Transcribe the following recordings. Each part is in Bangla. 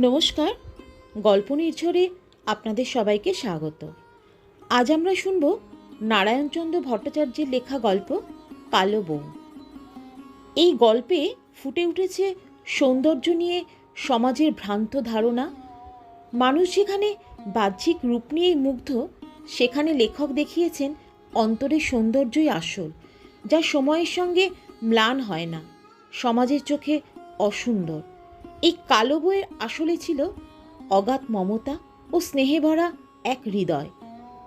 নমস্কার। গল্প নির্ঝরে আপনাদের সবাইকে স্বাগত। আজ আমরা শুনব নারায়ণচন্দ্র ভট্টাচার্যের লেখা গল্প কালো বউ। এই গল্পে ফুটে উঠেছে সৌন্দর্য নিয়ে সমাজের ভ্রান্ত ধারণা। মানুষ যেখানে বাহ্যিক রূপ নিয়েই মুগ্ধ, সেখানে লেখক দেখিয়েছেন অন্তরের সৌন্দর্যই আসল, যা সময়ের সঙ্গে ম্লান হয় না। সমাজের চোখে অসুন্দর। এই কালো বইয়ের আসলে ছিল অগাধ মমতা ও স্নেহে ভরা এক হৃদয়।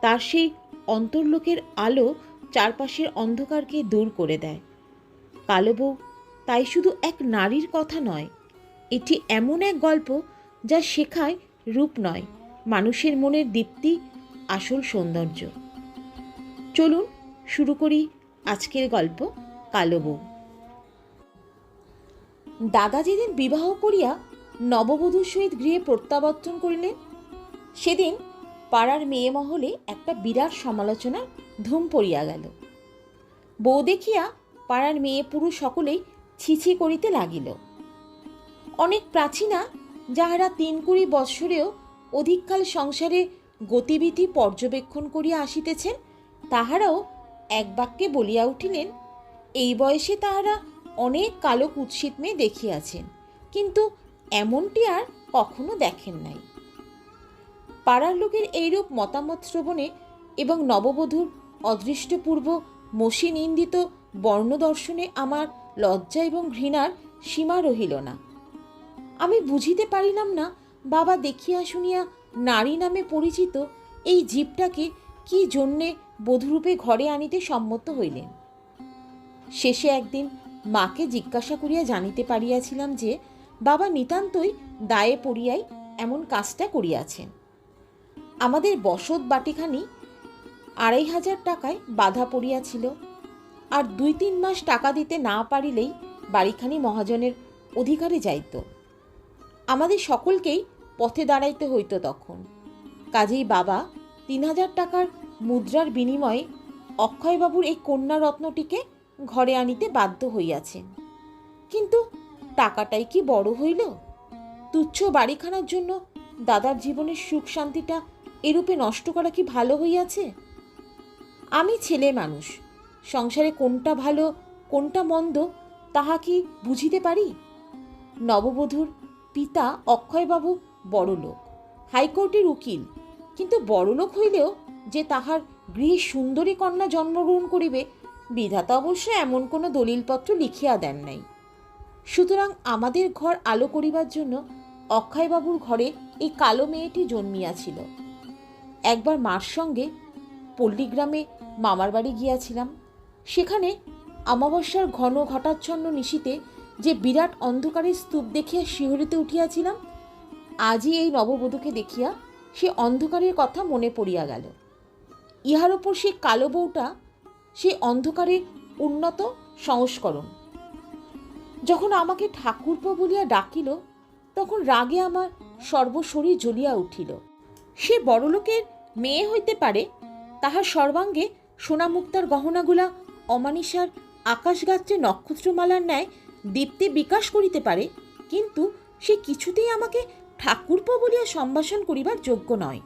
তার সেই অন্তর্লোকের আলো চারপাশের অন্ধকারকে দূর করে দেয়। কালো বউ তাই শুধু এক নারীর কথা নয়, এটি এমন এক গল্প যা শেখায় রূপ নয়, মানুষের মনের দীপ্তি, আসল সৌন্দর্য। চলুন শুরু করি আজকের গল্প কালো বউ। দাদা যেদিন বিবাহ করিয়া নববধূর সহিত গৃহে প্রত্যাবর্তন করিলেন, সেদিন পাড়ার মেয়ে মহলে একটা বিরাট সমালোচনার ধুম পড়িয়া গেল। বউ দেখিয়া পাড়ার মেয়ে পুরুষ সকলেই ছিছি করিতে লাগিল। অনেক প্রাচীনা যাহারা তিন কুড়ি বৎসরেও অধিককাল সংসারে গতিবিধি পর্যবেক্ষণ করিয়া আসিতেছেন, তাহারাও এক বাক্যে বলিয়া উঠিলেন, এই বয়সে তাহারা অনেক কালো কুৎসিত মেয়ে দেখিয়াছেন, কিন্তু এমনটি আর কখনো দেখেন নাই। পাড়ার লোকের এইরূপ মতামত শ্রবণে এবং নববধূর অদৃষ্টপূর্ব মসি নিন্দিত বর্ণদর্শনে আমার লজ্জা এবং ঘৃণার সীমা রহিল না। আমি বুঝিতে পারিলাম না, বাবা দেখিয়া শুনিয়া নারী নামে পরিচিত এই জীবটাকে কি জন্যে বধূরূপে ঘরে আনিতে সম্মত হইলেন। শেষে একদিন মাকে জিজ্ঞাসা করিয়া জানিতে পারিয়াছিলাম যে, বাবা নিতান্তই দায়ে পড়িয়াই এমন কাজটা করিয়াছেন। আমাদের বসত বাটিখানি আড়াই হাজার টাকায় বাধা পড়িয়াছিল। আর দুই তিন মাস টাকা দিতে না পারিলেই বাড়িখানি মহাজনের অধিকারে যাইত। আমাদের সকলকেই পথে দাঁড়াইতে হইত তখন। কাজেই বাবা তিন হাজার টাকার মুদ্রার বিনিময়ে অক্ষয়বাবুর এই কন্যা রত্নটিকে ঘরে আনিতে বাধ্য হইয়াছেন কিন্তু টাকাটাই কি বড় হইল? তুচ্ছ বাড়িখানার জন্য দাদার জীবনের সুখ শান্তিটা এরূপে নষ্ট করা কি ভালো হইয়াছে? আমি ছেলে মানুষ, সংসারে কোনটা ভালো, কোনটা মন্দ, তাহা কি বুঝিতে পারি? নববধূর পিতা অক্ষয়বাবু বড়লোক, হাইকোর্টের উকিল, কিন্তু বড়লোক হইলেও যে তাহার গৃহে সুন্দরী কন্যা জন্মগ্রহণ করিবে বিধাতা অবশ্য এমন কোনো দলিলপত্র লিখিয়া দেন নাই। সুতরাং আমাদের ঘর আলো করিবার জন্য অক্ষয়বাবুর ঘরে এই কালো মেয়েটি জন্মিয়াছিল। একবার মার সঙ্গে পল্লীগ্রামে মামার বাড়ি গিয়াছিলাম। সেখানে অমাবস্যার ঘন ঘটাচ্ছন্ন নিশীতে যে বিরাট অন্ধকারের স্তূপ দেখিয়া শিহরিতে উঠিয়াছিলাম, আজই এই নববধূকে দেখিয়া সে অন্ধকারের কথা মনে পড়িয়া গেল। ইহার ওপর সে কালো বউটা সে অন্ধকারের উন্নত সংস্করণ। যখন আমাকে ঠাকুরপো বলিয়া ডাকিল, তখন রাগে আমার সর্বশরীর জ্বলিয়া উঠিল। সে বড়লোকের মেয়ে হইতে পারে, তাহার সর্বাঙ্গে সোনামুক্তার গহনাগুলা অমানিসার আকাশগাত্রে নক্ষত্রমালার ন্যায় দীপ্তি বিকাশ করিতে পারে, কিন্তু সে কিছুতেই আমাকে ঠাকুরপো বলিয়া সম্ভাষণ করিবার যোগ্য নয়।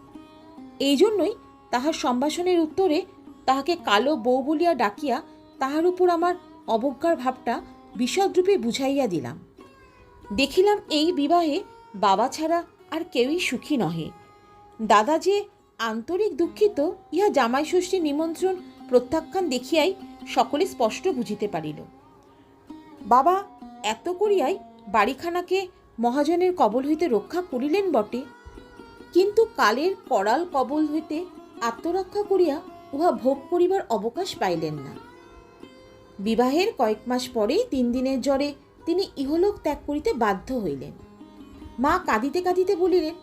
এই জন্যই তাহার সম্ভাষণের উত্তরে তাহাকে কালো বউ বলিয়া ডাকিয়া তাহার উপর আমার অবজ্ঞার ভাবটা বিশদরূপে বুঝাইয়া দিলাম। দেখিলাম এই বিবাহে বাবা ছাড়া আর কেউই সুখী নহে। দাদা যে আন্তরিক দুঃখিত, ইহা জামাই ষষ্ঠী নিমন্ত্রণ প্রত্যাখ্যান দেখিয়াই সকলে স্পষ্ট বুঝিতে পারিল। বাবা এত করিয়াই বাড়িখানাকে মহাজনের কবল হইতে রক্ষা করিলেন বটে, কিন্তু কালের করাল কবল হইতে আত্মরক্ষা করিয়া উহা ভোগ করিবার অবকাশ পাইলেন না। বিবাহের কয়েক মাস পরেই তিন দিনের জ্বরে তিনি ইহলোক ত্যাগ করিতে বাধ্য হইলেন। মা কাঁদিতে কাঁদিতে বলিলেন,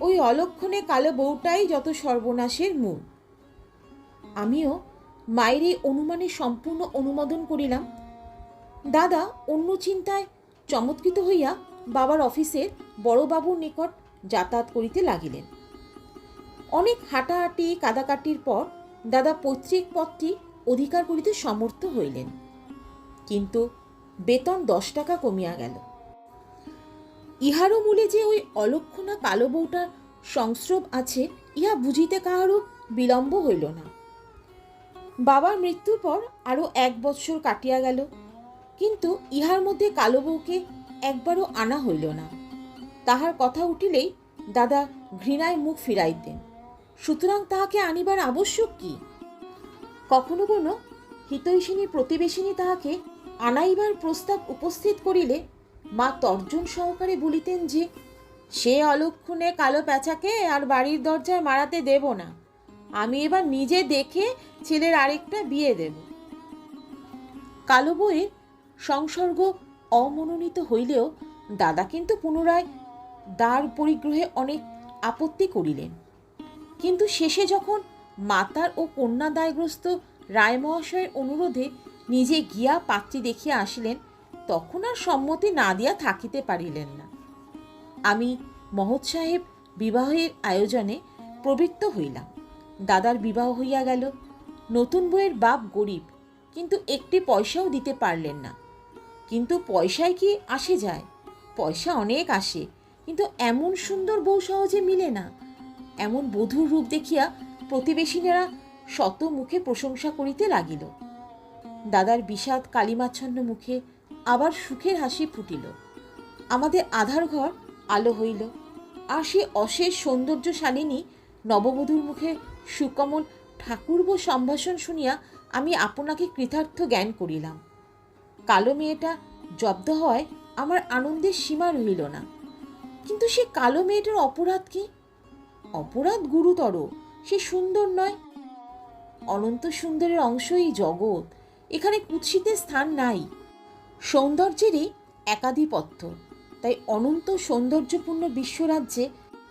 ওই অলক্ষণে কালো বউটাই যত সর্বনাশের মূল। আমিও মায়ের এই অনুমানে সম্পূর্ণ অনুমোদন করিলাম। দাদা অন্য চিন্তায় চমৎকৃত হইয়া বাবার অফিসের বড়বাবুর নিকট যাতায়াত করিতে লাগিলেন। অনেক হাঁটাহাঁটি, কাদাকাটির পর দাদা পৈতৃক পদটি অধিকার করিতে সমর্থ হইলেন। কিন্তু বেতন দশ টাকা কমিয়া গেল। ইহারও মূলে যে ওই অলক্ষণা কালো বউটার সংস্রব আছে, ইহা বুঝিতে কাহারও বিলম্ব হইল না। বাবার মৃত্যুর পর আরও এক বৎসর কাটিয়া গেল, কিন্তু ইহার মধ্যে কালো বউকে একবারও আনা হইল না। তাহার কথা উঠিলেই দাদা ঘৃণায় মুখ ফিরাইতেন। সুতরাং তাহাকে আনিবার আবশ্যক কি? কখনো কোনো হিতৈষিনী প্রতিবেশিনী তাহাকে আনাইবার প্রস্তাব উপস্থিত করিলে মা তর্জন সহকারে বলিতেন যে, সে অলক্ষণে কালো প্যাঁচাকে আর বাড়ির দরজায় মারাতে দেব না। আমি এবার নিজে দেখে ছেলের আরেকটা বিয়ে দেব। কালো বইয়ের সংসর্গ অমনোনীত হইলেও দাদা কিন্তু পুনরায় দ্বার পরিগ্রহে অনেক আপত্তি করিলেন। কিন্তু শেষে যখন মাতার ও কন্যা দায়গ্রস্ত রায় মহাশয়ের অনুরোধে নিজে গিয়া পাত্রী দেখিয়া আসিলেন, তখন আর সম্মতি না দিয়া থাকিতে পারিলেন না। আমি মহৎ সাহেব বিবাহের আয়োজনে প্রবৃত্ত হইলাম। দাদার বিবাহ হইয়া গেল। নতুন বইয়ের বাপ গরিব, কিন্তু একটি পয়সাও দিতে পারলেন না। কিন্তু পয়সায় কি আসে যায়? পয়সা অনেক আসে, কিন্তু এমন সুন্দর বউ সহজে মিলে না। এমন বধূর রূপ দেখিয়া প্রতিবেশিনীরা শত মুখে প্রশংসা করিতে লাগিল। দাদার বিষাদ কালিমাচ্ছন্ন মুখে আবার সুখের হাসি ফুটিল। আমাদের আধার ঘর আলো হইল, আর সে অশেষ সৌন্দর্যশালিনী নববধূর মুখে সুকমল ঠাকুরব সম্ভাষণ শুনিয়া আমি আপনাকে কৃতার্থ জ্ঞান করিলাম। কালো মেয়েটা জব্দ হওয়ায় আমার আনন্দের সীমা রহিল না। কিন্তু সে কালো মেয়েটার অপরাধ কি? অপরাধ গুরুতর। সে সুন্দর নয়। অনন্ত সুন্দরের অংশই জগৎ। এখানে কুৎসিতের স্থান নাই। সৌন্দর্যেরই একাধিপত্য। তাই অনন্ত সৌন্দর্যপূর্ণ বিশ্বরাজ্যে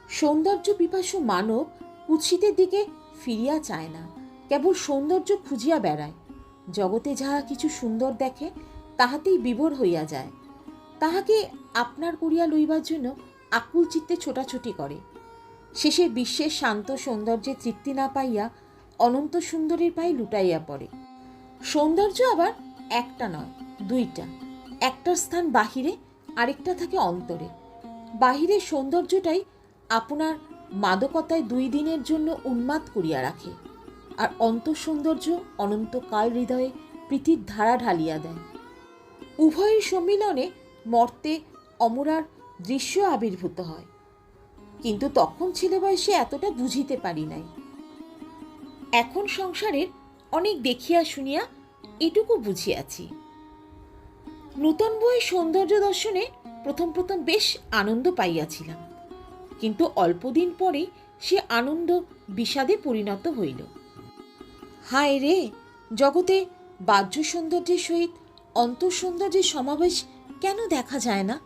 সৌন্দর্য পিপাসু মানব কুৎসিতের দিকে ফিরিয়া চায় না। কেবল সৌন্দর্য খুঁজিয়া বেড়ায়। জগতে যাহা কিছু সুন্দর দেখে, তাহাতেই বিভোর হইয়া যায়। তাহাকে আপনার করিয়া লইবার জন্য আকুল চিত্তে ছোটাছুটি করে। শেষে বিশ্বের শান্ত সৌন্দর্যে তৃপ্তি না পাইয়া অনন্ত সুন্দরীর পায়ে লুটাইয়া পড়ে। সৌন্দর্য আবার একটা নয়, দুইটা। একটার স্থান বাহিরে, আরেকটা থাকে অন্তরে। বাহিরের সৌন্দর্যটাই আপনার মাদকতায় দুই দিনের জন্য উন্মাদ করিয়া রাখে আর অন্তর সৌন্দর্য অনন্তকাল হৃদয়ে প্রীতির ধারা ঢালিয়া দেয়। উভয়ের সম্মিলনে মর্তে অমরার দৃশ্য আবির্ভূত হয়। কিন্তু তখন ছেলে বয়সে এতটা বুঝিতে পারি নাই। এখন সংসারের অনেক দেখিয়া শুনিয়া এটুকু বুঝিয়াছি। নূতন বইয়ের সৌন্দর্য দর্শনে প্রথম প্রথম বেশ আনন্দ পাইয়াছিলাম। কিন্তু অল্পদিন পরে সে আনন্দ বিষাদে পরিণত হইল। হায় রে, জগতে বাহ্য সৌন্দর্যের সহিত অন্তঃসৌন্দর্যের সমাবেশ কেন দেখা যায় না?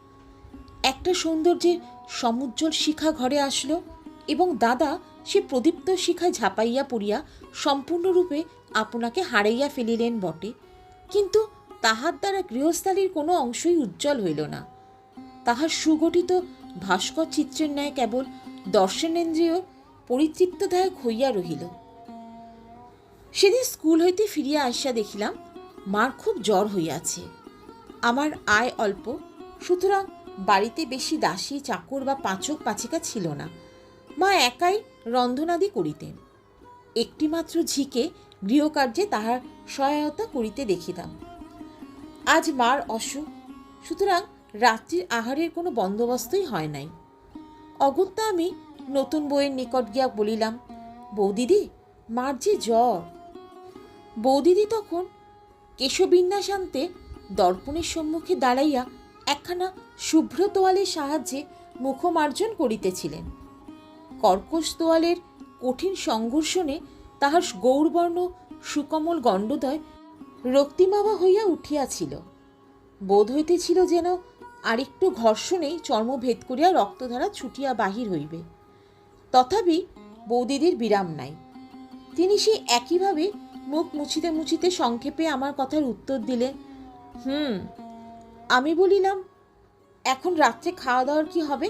একটা সৌন্দর্যের সমুজ্জ্বল শিখা ঘরে আসলো এবং দাদা সে প্রদীপ্ত শিখায় ঝাঁপাইয়া পড়িয়া সম্পূর্ণরূপে আপনাকে হারাইয়া ফেলিলেন বটে। কিন্তু তাহার দ্বারা গৃহস্থালীর কোনো অংশই উজ্জ্বল হইল না। তাহার সুগঠিত ভাস্কর চিত্রের ন্যায় কেবল দর্শনেন্দ্রিয় পরিতৃপ্তদায়ক হইয়া রহিল। সেদিন স্কুল হইতে ফিরিয়া আসিয়া দেখিলাম, মার খুব জ্বর হইয়াছে। আমার আয় অল্প, সুতরাং বাড়িতে বেশি দাসী, চাকর বা পাচক, পাচিকা ছিল না। মা একাই রন্ধনাদি করিতেন। একটিমাত্র ঝিকে গৃহকার্যে তাহার সহায়তা করিতে দেখিতাম। আজ মার অসুখ, সুতরাং রাত্রির আহারের কোনো বন্দোবস্তই হয় নাই। অগত্যা আমি নতুন বইয়ের নিকট গিয়া বলিলাম, বৌদিদি, মার যে জ্বর। বৌদিদি তখন কেশবিন্যাস আনতে দর্পণের সম্মুখে দাঁড়াইয়া একখানা শুভ্র তোয়ালের সাহায্যে মুখমার্জন করিতেছিলেন। কর্কশ তোয়ালের কঠিন সংঘর্ষণে তাহার গৌরবর্ণ সুকমল গণ্ডদয় রক্তিমাবা হইয়া উঠিয়াছিল। বোধ হইতেছিল যেন আরেকটু ঘর্ষণেই চর্ম ভেদ করিয়া রক্তধারা ছুটিয়া বাহির হইবে। তথাপি বৌদিদির বিরাম নাই। তিনি সে একইভাবে মুখ মুছিতে মুছিতে সংক্ষেপে আমার কথার উত্তর দিলেন, হুম আমি বলিলাম, এখন রাত্রে খাওয়া দাওয়ার কি হবে?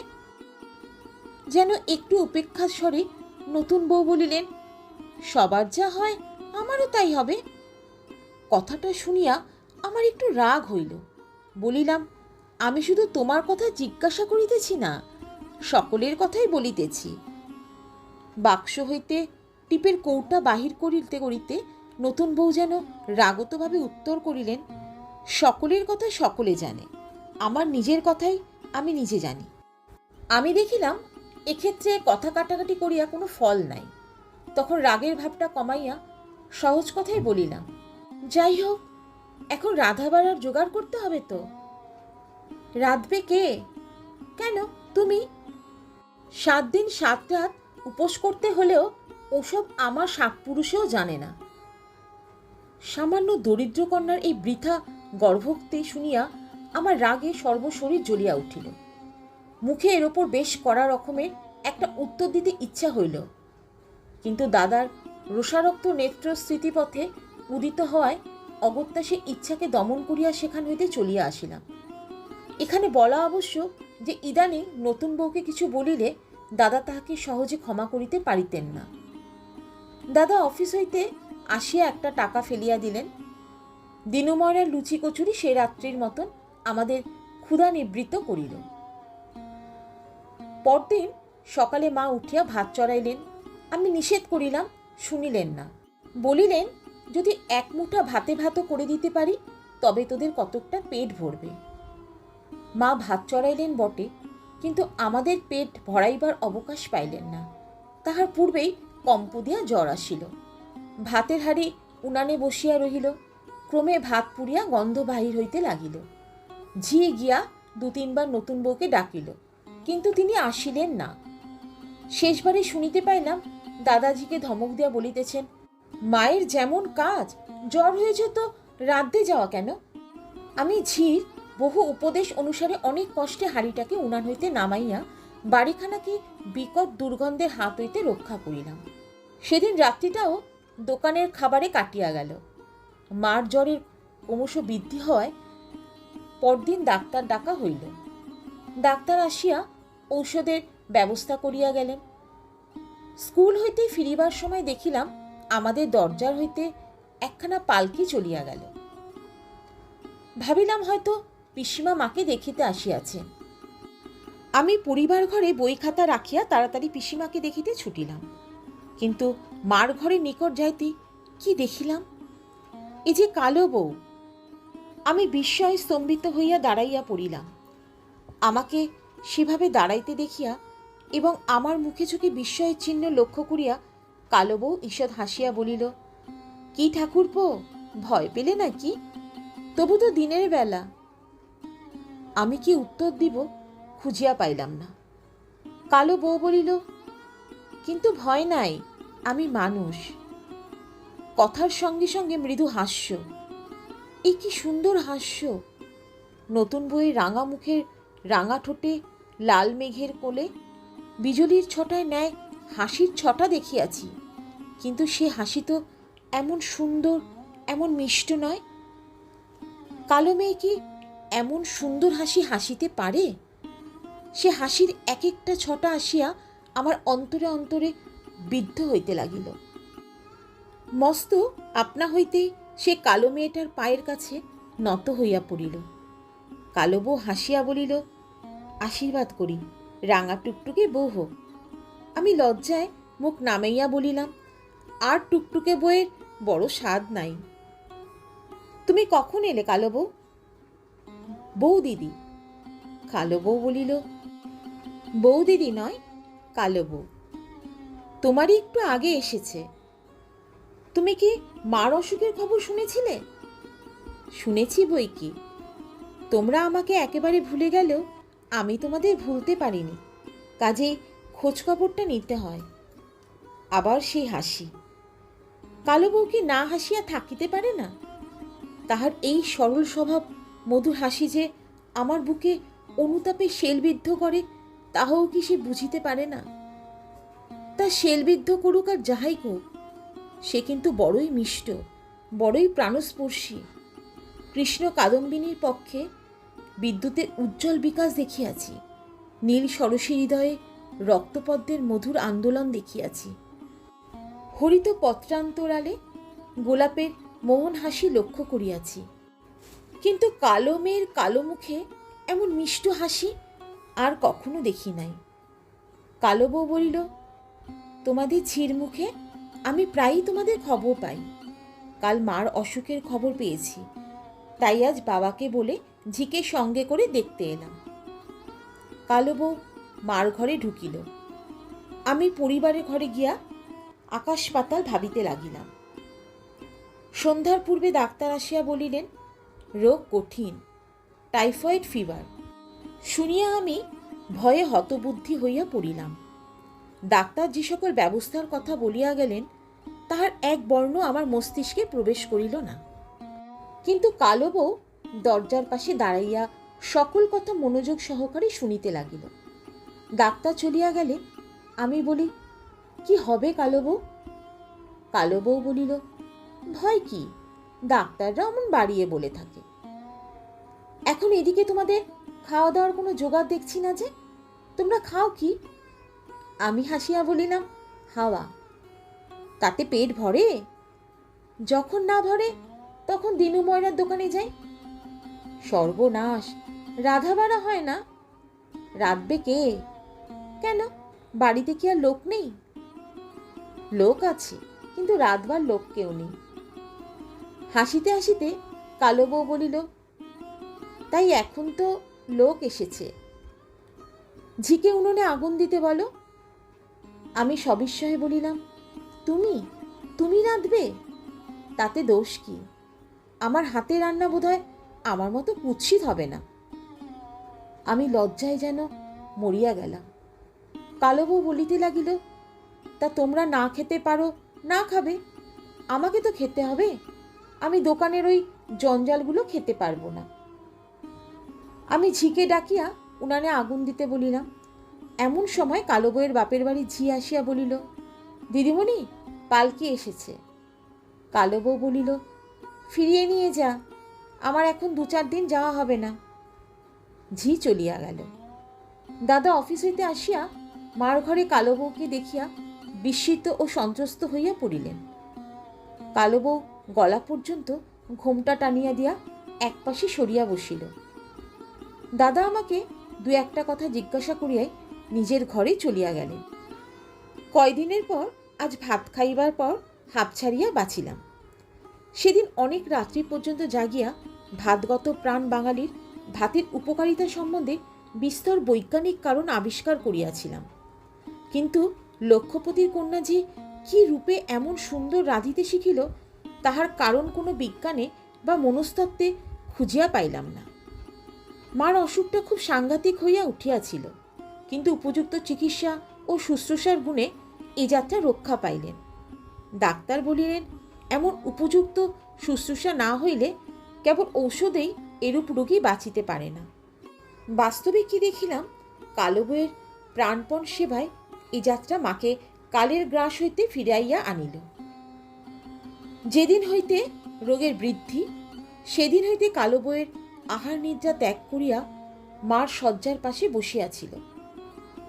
যেন একটু উপেক্ষার স্বরে নতুন বউ বলিলেন, সবার যা হয় আমারও তাই হবে। কথাটা শুনিয়া আমার একটু রাগ হইল। বলিলাম, আমি শুধু তোমার কথা জিজ্ঞাসা করিতেছি না, সকলের কথাই বলিতেছি। বাক্স হইতে টিপের কৌটা বাহির করিতে করিতে নতুন বউ যেন রাগতভাবে উত্তর করিলেন সকলের কথা সকলে জানে। আমার নিজের কথাই আমি নিজে জানি। আমি দেখিলাম, এক্ষেত্রে কথা কাটাকাটি করিয়া কোনো ফল নাই। তখন রাগের ভাবটা কমাইয়া সহজ কথাই বলিলাম, যাই হোক, এখন রাধা বাড়ার জোগাড় করতে হবে তো? রাধবে কে? কেন? তুমি? সাত দিন সাত রাত উপোস করতে হলেও ওসব আমার সাত পুরুষেও জানে না। সামান্য দরিদ্র কন্যার এই বৃথা গর্ভক্তি শুনিয়া আমার রাগে সর্বশরীর জ্বলিয়া উঠিল। মুখে এর ওপর বেশ কড়া রকমের একটা উত্তর দিতে ইচ্ছা হইল। কিন্তু দাদার রোষারক্ত নেত্র স্মৃতিপথে উদিত হওয়ায় অগত্যা সে ইচ্ছাকে দমন করিয়া সেখান হইতে চলিয়া আসিলাম। এখানে বলা অবশ্য যে ইদানিং নতুন বউকে কিছু বলিলে দাদা তাহাকে সহজে ক্ষমা করিতে পারিতেন না। দাদা অফিস হইতে আসিয়া একটা টাকা ফেলিয়া দিলেন দিনুময়রার লুচি কচুরি সে রাত্রির মতন আমাদের ক্ষুধা নিবৃত্ত করিল। পরদিন সকালে মা উঠিয়া ভাত চড়াইলেন। আমি নিষেধ করিলাম, শুনিলেন না। বলিলেন, যদি এক মুঠা ভাতে ভাতও করে দিতে পারি, তবে তোদের কতকটা পেট ভরবে। মা ভাত চড়াইলেন বটে, কিন্তু আমাদের পেট ভরাইবার অবকাশ পাইলেন না। তাহার পূর্বেই কম্প দিয়া জ্বর আসিল। ভাতের হাড়ি উনানে বসিয়া রহিল। ক্রমে ভাত পুড়িয়া গন্ধ বাহির হইতে লাগিল। ঝি গিয়া দু তিনবার নতুন বউকে ডাকিল, কিন্তু তিনি আসিলেন না। শেষবারে শুনিতে পাইলাম, দাদাজিকে ধমক দিয়া বলিতেছেন, মায়ের যেমন কাজ, জ্বর হয়েছে তো রাঁধতে যাওয়া কেন? আমি ঝির বহু উপদেশ অনুসারে অনেক কষ্টে হাড়িটাকে উনান হইতে নামাইয়া বাড়িখানাকে বিকট দুর্গন্ধের হাত হইতে রক্ষা করিলাম। সেদিন রাত্রিটাও দোকানের খাবারে কাটিয়া গেল। মার জ্বরের ক্রমশ বৃদ্ধি হওয়ায় পরদিন ডাক্তার ডাকা হইল। ডাক্তার আসিয়া ঔষধের ব্যবস্থা করিয়া গেলেন। স্কুল হইতে ফিরিবার সময় দেখিলাম আমাদের দরজার হইতে একখানা পালকি চলিয়া গেল। ভাবিলাম হয়তো পিসিমা মাকে দেখিতে আসিয়াছেন। আমি পরিবার ঘরে বই খাতা রাখিয়া তাড়াতাড়ি পিসিমাকে দেখিতে ছুটিলাম। কিন্তু মার ঘরে নিকট যাইতে কি দেখিলাম? এই যে কালো বউ, আমি বিস্ময়ে স্তম্ভিত হইয়া দাঁড়াইয়া পড়িলাম। আমাকে সেভাবে দাঁড়াইতে দেখিয়া এবং আমার মুখে চোখে বিস্ময়ের চিহ্ন লক্ষ্য করিয়া কালো বউ ঈষৎ হাসিয়া বলিল, কি ঠাকুর ঠাকুরপো, ভয় পেলে নাকি? তবু তো দিনের বেলা। আমি কি উত্তর দিব খুঁজিয়া পাইলাম না। কালো বউ বলিল, কিন্তু ভয় নাই, আমি মানুষ। কথার সঙ্গে সঙ্গে মৃদু হাস্য। এই কি সুন্দর হাস্য! নতুন বইয়ের রাঙা মুখের রাঙা ঠোঁটে লাল মেঘের কোলে বিজলির ছটায় ন্যায় হাসির ছটা দেখিয়াছি, কিন্তু সে হাসি তো এমন সুন্দর, এমন মিষ্ট নয়। কালো মেয়ে কি এমন সুন্দর হাসি হাসিতে পারে? সে হাসির এক একটা ছটা আসিয়া আমার অন্তরে অন্তরে বিদ্ধ হইতে লাগিল। মস্ত আপনা হইতে সে কালো মেয়েটার পায়ের কাছে নত হইয়া পড়িল। কালো বউ হাসিয়া বলিল, আশীর্বাদ করি, রাঙা টুকটুকে বউ হোক। আমি লজ্জায় মুখ নামাইয়া বলিলাম, আর টুকটুকে বইয়ের বড় স্বাদ নাই। তুমি কখন এলে কালো বউ? বউ দিদি। কালো বউ বলিল, বউ দিদি নয়, কালো বউ। তোমারই একটু আগে এসেছে। তুমি কি মার অসুখের খবর শুনেছিলে? শুনেছি বই কি। তোমরা আমাকে একেবারে ভুলে গেলেও আমি তোমাদের ভুলতে পারিনি। কাজেই খোঁজখবরটা নিতে হয়। আবার সেই হাসি। কালো বউ কি না হাসিয়া থাকিতে পারে না? তাহার এই সরল স্বভাব, মধুর হাসি যে আমার বুকে অনুতাপে শেলবিদ্ধ করে, তাহাও কি সে বুঝিতে পারে না? তা শেলবিদ্ধ করুক আর যাহাই হোক সে কিন্তু বড়ই মিষ্ট, বড়ই প্রাণস্পর্শী। কৃষ্ণ কাদম্বিনীর পক্ষে বিদ্যুতের উজ্জ্বল বিকাশ দেখিয়াছি, নীল সরসী হৃদয়ে রক্তপদ্মের মধুর আন্দোলন দেখিয়াছি। হরিত পত্রান্তরালে গোলাপের মোহন হাসি লক্ষ্য করিয়াছি। কিন্তু কালো মেয়ের কালো মুখে এমন মিষ্ট হাসি আর কখনো দেখি নাই। কালো বউ বলিল, তোমাদের ঝির মুখে আমি প্রায়ই তোমাদের খবর পাই। কাল মার অসুখের খবর পেয়েছি। তাই আজ বাবাকে বলে ঝিকে সঙ্গে করে দেখতে এলাম। কালো বউ মার ঘরে ঢুকিল। আমি পরিবারের ঘরে গিয়া আকাশ পাতাল ভাবিতে লাগিলাম। সন্ধ্যার পূর্বে ডাক্তার আসিয়া বলিলেন, রোগ কঠিন, টাইফয়েড ফিভার। শুনিয়া আমি ভয়ে হতবুদ্ধি হইয়া পড়িলাম। ডাক্তার যে সকল ব্যবস্থার কথা বলিয়া গেলেন তাহার এক বর্ণ আমার মস্তিষ্কে প্রবেশ করিল না। কিন্তু কালো বউ দরজার পাশে দাঁড়াইয়া সকল কথা মনোযোগ সহকারে শুনিতে লাগিল। ডাক্তার চলিয়া গেলে, আমি বলি, কি হবে কালো বউ? কালো বউ বলিল, ভয় কি? ডাক্তাররা অমন বাড়িয়ে বলে থাকে। এখন এদিকে তোমাদের খাওয়া দাওয়ার কোনো জোগাড় দেখছি না যে, তোমরা খাও কি? আমি হাসিয়া বলিলাম, হাওয়া। তাতে পেট ভরে? যখন না ভরে, তখন দিনু ময়রার দোকানে যাই সর্বনাশ, রাধাবাড়া হয় না? রাধবে কে? কেন? বাড়িতে কি আর লোক নেই? লোক আছে, কিন্তু রাধবার লোক কেউ নেই। হাসিতে হাসিতে কালো বউ বলিল, তাই এখন তো লোক এসেছে। ঝিকে উনুনে আগুন দিতে বলো। আমি সবিস্ময়ে বলিলাম তুমি? তুমি রাঁধবে? তাতে দোষ কি? আমার হাতে রান্না বোধহয় আমার মতো কুৎসিত হবে না। আমি লজ্জায় যেন মরিয়া গেলাম। কালো বউ বলিতে লাগিল, তা তোমরা না খেতে পারো, না খাবে? আমাকে তো খেতে হবে। আমি দোকানের ওই জঞ্জালগুলো খেতে পারব না। আমি ঝিকে ডাকিয়া উনানে আগুন দিতে বলিলাম। এমন সময় কালো বাপের বাড়ি ঝি আসিয়া বলিল, দিদিমণি পালকি এসেছে। কালো বউ বলিল, ফিরিয়ে নিয়ে যা, আমার এখন দু চার দিন যাওয়া হবে না। ঝি চলিয়া গেল। দাদা অফিস হইতে আসিয়া মার ঘরে কালো বউকে দেখিয়া বিস্মিত ও সন্ত্রস্ত হইয়া পড়িলেন। কালো বউ গলা পর্যন্ত ঘোমটা টানিয়া দিয়া একপাশে সরিয়া বসিল। দাদা আমাকে দু একটা কথা জিজ্ঞাসা করিয়াই নিজের ঘরে চলিয়া গেলেন। কয়দিনের পর আজ ভাত খাইবার পর হাঁপ ছাড়িয়া বাঁচিলাম। সেদিন অনেক রাত্রি পর্যন্ত জাগিয়া ভাতগত প্রাণ বাঙালির ভাতের উপকারিতা সম্বন্ধে বিস্তর বৈজ্ঞানিক কারণ আবিষ্কার করিয়াছিলাম। কিন্তু লক্ষ্যপতির কন্যা যে কি রূপে এমন সুন্দর রাঁধিতে শিখিল, তাহার কারণ কোনো বিজ্ঞানে বা মনস্তত্ত্বে খুঁজিয়া পাইলাম না। মার অসুখটা খুব সাংঘাতিক হইয়া উঠিয়াছিল, কিন্তু উপযুক্ত চিকিৎসা ও শুশ্রূষার গুণে এ যাত্রা রক্ষা পাইলেন। ডাক্তার বলিলেন, এমন উপযুক্ত শুশ্রূষা না হইলে কেবল ঔষধেই এরূপ রোগী বাঁচিতে পারে না। বাস্তবে কি দেখিলাম, কালো বইয়ের প্রাণপণ সেবায় এ যাত্রা মাকে কালের গ্রাস হইতে ফিরাইয়া আনিল। যেদিন হইতে রোগের বৃদ্ধি, সেদিন হইতে কালো বইয়ের আহার নিদ্রা ত্যাগ করিয়া মার শয্যার পাশে বসিয়াছিল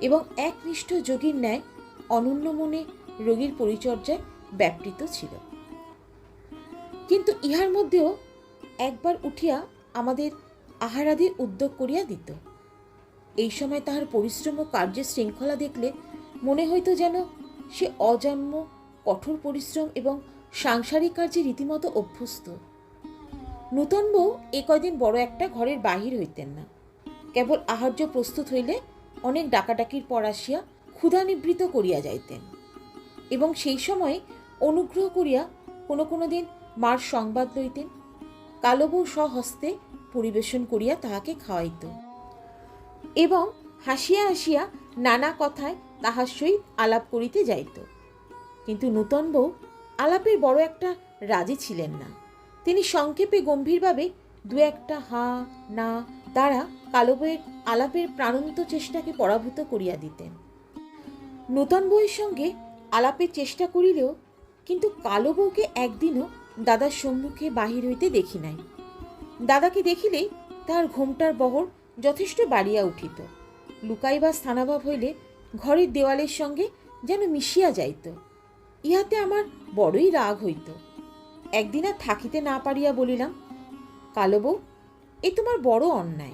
এবং একনিষ্ঠ যোগীর ন্যায় অনন্য মনে রোগীর পরিচর্যায় ব্যাপৃত ছিল। কিন্তু ইহার মধ্যেও একবার উঠিয়া আমাদের আহারাদির উদ্যোগ করিয়া দিত। এই সময় তাহার পরিশ্রম ও কার্যের শৃঙ্খলা দেখলে মনে হইত যেন সে অজন্ম, কঠোর পরিশ্রম এবং সাংসারিক কার্যে রীতিমতো অভ্যস্ত। নূতন বউ এ কয়দিন বড় একটা ঘরের বাহির হইতেন না। কেবল আহার্য প্রস্তুত হইলে অনেক ডাকাডাকির পর আসিয়া ক্ষুধা নিবৃত করিয়া যাইতেন। এবং সেই সময়ে অনুগ্রহ করিয়া কোনো কোনো দিন মার সংবাদ লইতেন কালো বউ স্বহস্তে পরিবেশন করিয়া তাহাকে খাওয়াইত। এবং হাসিয়া হাসিয়া নানা কথায় তাহার সহিত আলাপ করিতে যাইত। কিন্তু নূতন বউ আলাপের বড় একটা রাজি ছিলেন না। তিনি সংক্ষেপে গম্ভীরভাবে দু একটা হা, না, দ্বারা কালো বইয়ের আলাপের প্রাণন্ত চেষ্টাকে পরাভূত করিয়া দিতেন। নূতন বইয়ের সঙ্গে আলাপের চেষ্টা করিলেও কিন্তু কালো বউকে একদিনও দাদার সম্মুখে বাহির হইতে দেখি নাই। দাদাকে দেখিলেই তাহার ঘোমটার বহর যথেষ্ট বাড়িয়া উঠিত। লুকাইবা স্থানাভাব হইলে ঘরের দেওয়ালের সঙ্গে যেন মিশিয়া যাইত। ইহাতে আমার বড়ই রাগ হইত। একদিন আর থাকিতে না পারিয়া বলিলাম, কালো বউ, এ তোমার বড় অন্যায়।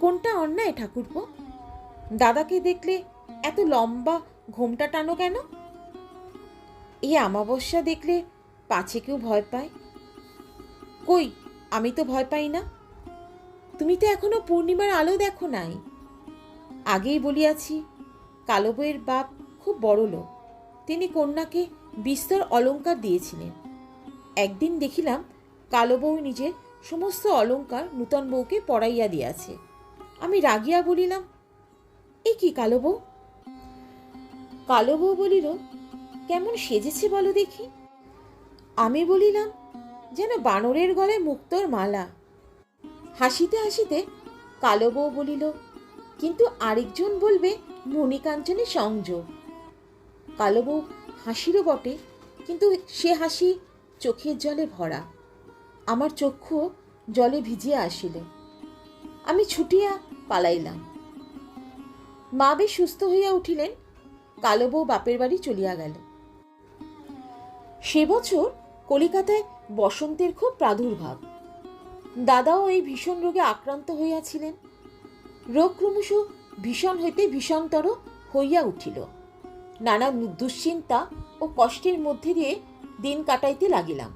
কোনটা অন্যায় ঠাকুরপো? দাদাকে দেখলে এত লম্বা ঘোমটা টানো কেন? এই আমাবস্যা দেখলে পাছে কেউ ভয় পায়। কই, আমি তো ভয় পাই না। তুমি তো এখনও পূর্ণিমার আলো দেখো নাই। আগেই বলিয়াছি, কালো বইয়ের বাপ খুব বড় লোক। তিনি কন্যাকে বিস্তর অলঙ্কার দিয়েছিলেন। একদিন দেখিলাম কালো বউ নিজের সমস্ত অলংকার নূতন বউকে পড়াইয়া দিয়াছে। আমি রাগিয়া বলিলাম, এ কি কালো বউ? কালো বউ বলিল, কেমন সেজেছে বলো দেখি। আমি বলিলাম, যেন বানরের গলায় মুক্তোর মালা। হাসিতে হাসিতে কালো বউ বলিল, কিন্তু আরেকজন বলবে মণিকাঞ্চনে সংযোগ। কালো বউ হাসিরও বটে, কিন্তু সে হাসি চোখের জলে ভরা। আমার চক্ষু জলে ভিজিয়া আসিল। আমি ছুটিয়া পালাইলাম। মা বেশ সুস্থ হইয়া উঠিলেন কালো বউ বাপের বাড়ি চলিয়া গেল। সে বছর কলিকাতায় বসন্তের খুব প্রাদুর্ভাব। দাদাও এই ভীষণ রোগে আক্রান্ত হইয়াছিলেন। রোগ ক্রমশ ভীষণ হইতে ভীষণতর হইয়া উঠিল। নানা দুশ্চিন্তা ও কষ্টের মধ্যে দিয়ে দিন কাটাইতে লাগিলাম।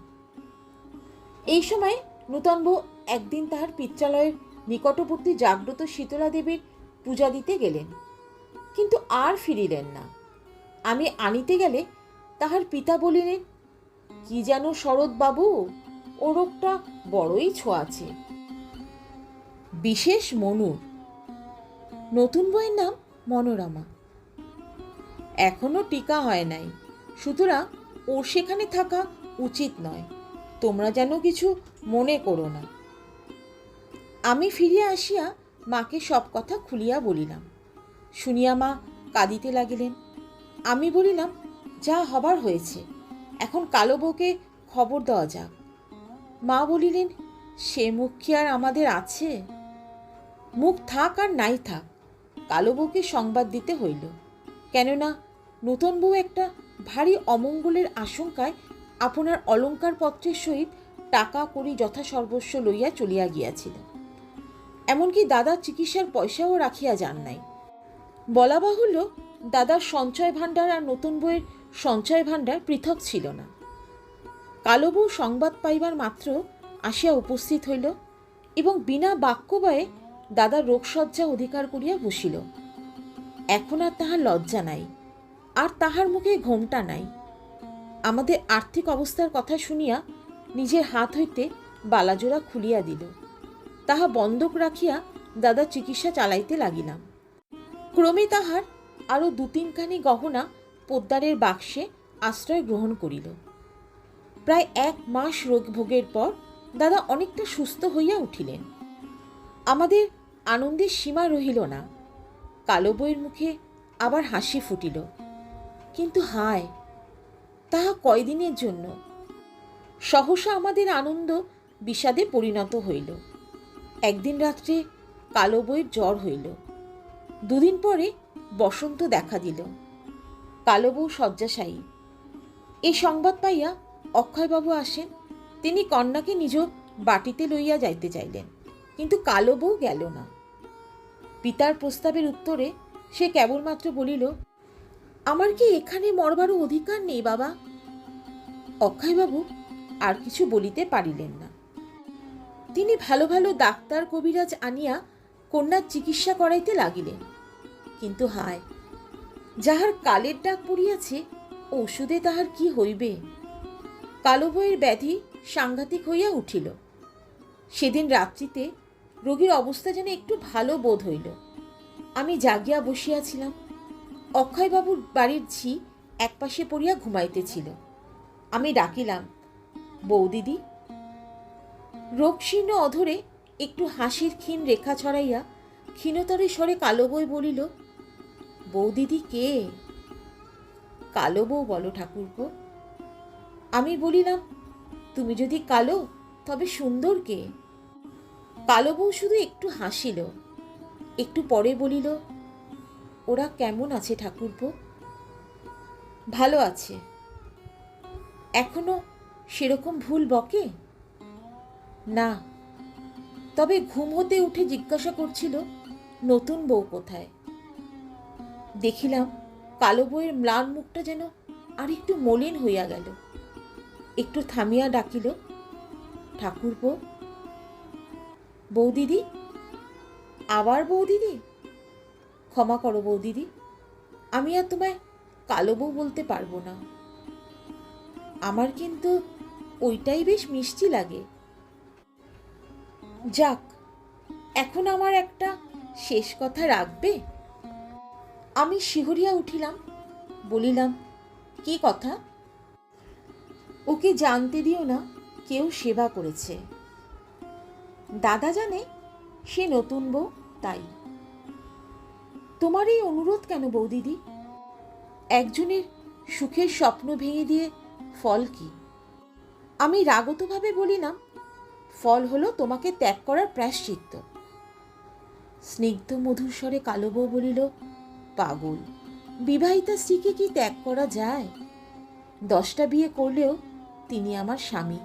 এই সময় নূতন বউ একদিন তাহার পিত্রালয়ের নিকটবর্তী জাগ্রত শীতলা দেবীর পূজা দিতে গেলেন। কিন্তু আর ফিরিলেন না। আমি আনিতে গেলে তাহার পিতা বলিলেন, কি যেন শরৎবাবু ও রোগটা বড়ই ছোঁয়াছে বিশেষ মনুর নতুন বইয়ের নাম মনোরমা। এখনও টিকা হয় নাই, সুতরাং ওর সেখানে থাকা উচিত নয়, তোমরা যেন কিছু মনে করো না আমি ফিরিয়া আসিয়া মাকে সব কথা খুলিয়া বলিলাম। শুনিয়া মা কাঁদিতে লাগিলেন। আমি বলিলাম যা হবার হয়েছে। এখন কালো বউকে খবর দেওয়া যাক। মা বলিলেন, সে মুখ কি আর আমাদের আছে? মুখ থাক আর নাই থাক, কালো বউকে সংবাদ দিতে হইল। কেননা নতুন বউ একটা ভারী অমঙ্গলের আশঙ্কায় আপনার অলঙ্কার পত্রের সহিত টাকা করি যথাসর্বস্ব লইয়া চলিয়া গিয়াছিল। এমনকি দাদা চিকিৎসার পয়সাও রাখিয়া যান নাই। বলা বাহুল্য দাদার সঞ্চয় ভাণ্ডার আর নতুন বইয়ের সঞ্চয় ভাণ্ডার পৃথক ছিল না। কালো বউ সংবাদ পাইবার মাত্র আসিয়া উপস্থিত হইল এবং বিনা বাক্যবয়ে দাদার রোগসজ্জা অধিকার করিয়া বসিল। এখন আর তাহার লজ্জা নাই, আর তাহার মুখে ঘোমটা নাই। আমাদের আর্থিক অবস্থার কথা শুনিয়া নিজের হাত হইতে বালাজোড়া খুলিয়া দিল। তাহা বন্ধক রাখিয়া দাদা চিকিৎসা চালাইতে লাগিলাম। ক্রমে তাহার আরও দু তিনখানি গহনা পোদ্দারের বাক্সে আশ্রয় গ্রহণ করিল। প্রায় এক মাস রোগ ভোগের পর দাদা অনেকটা সুস্থ হইয়া উঠিলেন। আমাদের আনন্দের সীমা রহিল না। কালো বইয়ের মুখে আবার হাসি ফুটিল। কিন্তু হায়, তাহা কয়দিনের জন্য? সহসা আমাদের আনন্দ বিষাদে পরিণত হইল। একদিন রাত্রে কালো বইয়ের জ্বর হইল। দুদিন পরে বসন্ত দেখা দিল। কালো বউ শয্যাশায়ী। এই সংবাদ পাইয়া অক্ষয়বাবু আসেন। তিনি কন্যাকে নিজ বাটিতে লইয়া যাইতে চাইলেন, কিন্তু কালো বউ গেল না। পিতার প্রস্তাবের উত্তরে সে কেবলমাত্র বলিল, আমার কি এখানে মরবারও অধিকার নেই বাবা? অক্ষয়বাবু আর কিছু বলিতে পারিলেন না। তিনি ভালো ভালো ডাক্তার কবিরাজ আনিয়া কন্যার চিকিৎসা করাইতে লাগিলেন। কিন্তু হায়, যাহার কালের ডাক পড়িয়াছে, ওষুধে তাহার কি হইবে? কালো বইয়ের ব্যাধি সাংঘাতিক হইয়া উঠিল। সেদিন রাত্রিতে রোগীর অবস্থা যেন একটু ভালো বোধ হইল। আমি জাগিয়া বসিয়াছিলাম। অক্ষয়বাবুর বাড়ির ঝি একপাশে পড়িয়া ঘুমাইতেছিল। আমি ডাকিলাম, বৌদিদি। রোগশীর্ণ অধরে একটু হাসির ক্ষীণ রেখা ছড়াইয়া ক্ষীণতরে স্বরে কালো বই বলিল বৌদিদি কে? কালো বউ বলো ঠাকুরপো। আমি বলিলাম, তুমি যদি কালো, তবে সুন্দর কে? কালো বউ শুধু একটু হাসিল। একটু পরে বলিল, ওরা কেমন আছে ঠাকুরপো? ভালো আছে। এখনও সেরকম ভুল বকে? না। তবে ঘুম হতে উঠে জিজ্ঞাসা করছিল, নতুন বউ কোথায়? দেখিলাম কালো বউয়ের ম্লান মুখটা যেন আর একটু মলিন হইয়া গেল। একটু থামিয়া ডাকিল ঠাকুর বউ বৌদিদি, আবার বৌদিদি? ক্ষমা করো বৌদিদি, আমি আর তোমায় কালো বউ বলতে পারব না। আমার কিন্তু ওইটাই বেশ মিষ্টি লাগে। যাক, এখন আমার একটা শেষ কথা রাখবে? আমি শিহরিয়া উঠিলাম, বলিলাম, কি কথা? ওকে জানতে দিও না, কেউ সেবা করেছে। দাদা জানে, সে নতুন বউ, তাই। তোমার এই অনুরোধ কেন বৌদিদি? একজনের সুখের স্বপ্ন ভেঙে দিয়ে ফল কি? আমি রাগতভাবে বলিলাম, ফল হলো তোমাকে ত্যাগ করার প্রায়শ্চিত্ত। স্নিগ্ধ মধুর স্বরে কালো বউ বলিল পাগল। বিবাহিতা স্ত্রীকে কি ত্যাগ করা যায়? দশটা বিয়ে করলেও তিনি আমার স্বামী।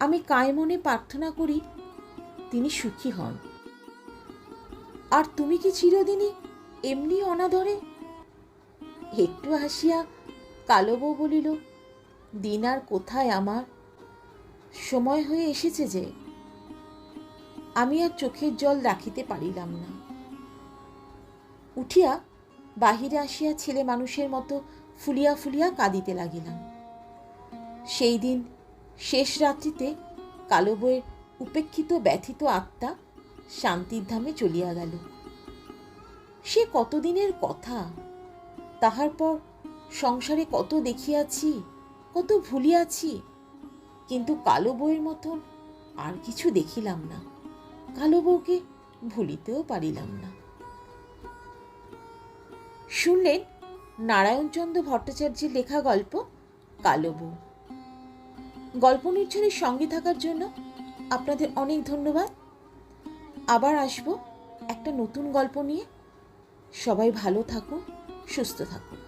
আমি কায় মনে প্রার্থনা করি তিনি সুখী হন। আর তুমি কি চিরদিনই এমনি অনাদরে? একটু হাসিয়া কালো বউ বলিল, দিন আর কোথায় আমার? সময় হয়ে এসেছে যে। আমি আর চোখের জল রাখিতে পারিলাম না। উঠিয়া বাহিরে আসিয়া ছেলে মানুষের মতো ফুলিয়া ফুলিয়া কাঁদিতে লাগিলাম। সেই দিন শেষ রাত্রিতে কালো বইয়ের উপেক্ষিত ব্যথিত আত্মা শান্তির ধামে চলিয়া গেল। সে কতদিনের কথা? তাহার পর সংসারে কত দেখিয়াছি, কত ভুলিয়াছি, কিন্তু কালো বইয়ের মতন আর কিছু দেখিলাম না। কালো বউকে ভুলিতেও পারিলাম না। শুনলেন নারায়ণচন্দ্র ভট্টাচার্যের লেখা গল্প কালো বউ গল্প নির্ঝনের সঙ্গে থাকার জন্য আপনাদের অনেক ধন্যবাদ। আবার আসব একটা নতুন গল্প নিয়ে। সবাই ভালো থাকুন, সুস্থ থাকুন।